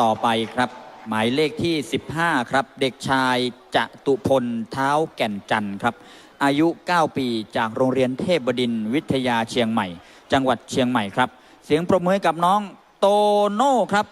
ต่อไปครับ หมายเลขที่ 15 ครับ เด็กชายจตุพลเท้าแก่นจันทร์ครับ อายุ 9 ปีจากโรงเรียนเทพบดินวิทยาเชียงใหม่ จังหวัดเชียงใหม่ครับ เสียงปรบมือให้กับน้องโตโน่ครับ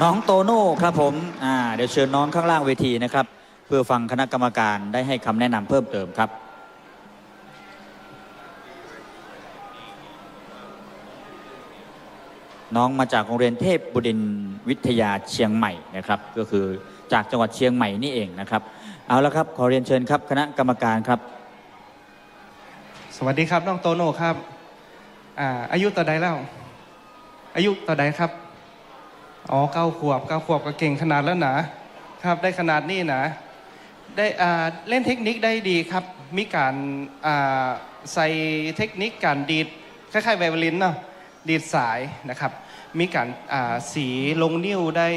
น้องโตโน่ครับผมอ่าเดี๋ยวเชิญน้องข้างล่างเวทีนะครับ เพื่อฟังคณะกรรมการได้ให้คำแนะนำเพิ่มเติมครับ น้องมาจากโรงเรียนเทพบุดินทร์วิทยาเชียงใหม่นะครับ ก็คือจากจังหวัดเชียงใหม่นี่เองนะครับ เอาละครับ ขอเรียนเชิญครับคณะกรรมการครับ สวัสดีครับน้องโตโน่ครับอ่าอายุต่อใดแล้ว อายุต่อใดครับ อ๋อเก้าขวบเก้าขวบก็เก่งขนาดแล้วนะครับได้ขนาดนี้นะได้อ่าเล่นเทคนิคได้ดีครับ มีการอ่าใส่เทคนิคการดีดคล้ายๆไวโอลินเนาะดีดสายนะครับ มีการอ่าสีลงนิ้วได้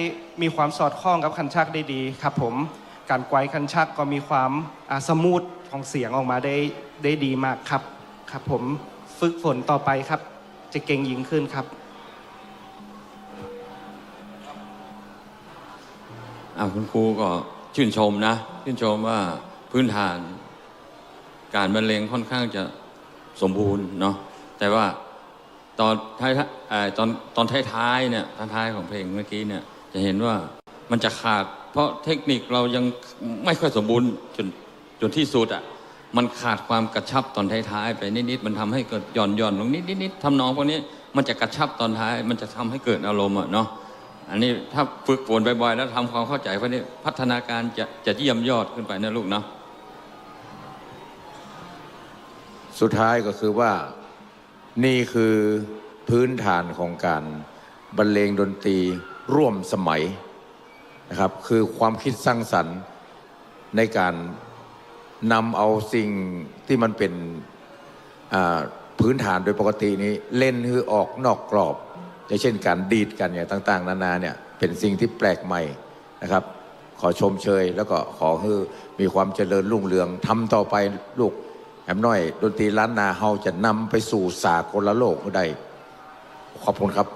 มีความสอดคล้องกับคันชักได้ดีครับผมการไกวคันชักก็มีความอ่าสมูทของเสียงออกมาได้ได้ดีมากครับครับผมฝึกฝนต่อไปครับ จะเก่งยิ่งขึ้นครับ คุณครูก็ชื่นชมนะ ชื่นชมว่าพื้นฐาน การบรรเลงค่อนข้างจะสมบูรณ์เนาะแต่ว่าตอนท้ายเอ่อตอนตอนท้ายๆเนี่ยท้ายๆของเพลงเมื่อกี้เนี่ยจะเห็นว่ามันจะขาด เพราะเทคนิคเรายังไม่ค่อยสมบูรณ์จนจนที่สุดอะมันขาดความกระชับตอนท้ายๆไปนิดๆมันทำให้เกิดหย่อนหย่อนลงนิดๆทำนองพวกนี้มันจะกระชับตอนท้าย มันจะทำให้เกิดอารมณ์อะเนาะ อันนี้ถ้าฝึกฝนบ่อยๆแล้วทำความเข้าใจพวกนี้พัฒนาการจะจะเยี่ยมยอดขึ้นไปนะลูกเนาะสุดท้ายก็คือว่านี่คือพื้นฐานของการบรรเลงดนตรีร่วมสมัยนะครับ คือความคิดสร้างสรรค์ในการนำเอาสิ่งที่มันเป็นพื้นฐานโดยปกตินี้ เล่นคือออกนอกกรอบ อย่างเช่นการดีดกันเนี่ยต่าง ๆ นานาเนี่ยเป็นสิ่งที่แปลกใหม่นะครับ ขอชมเชย แล้วก็ขอให้มีความเจริญรุ่งเรืองทำต่อไปลูกแอมน้อย ดนตรีล้านนาเฮาจะนำไปสู่สากลโลกได้ขอบคุณครับ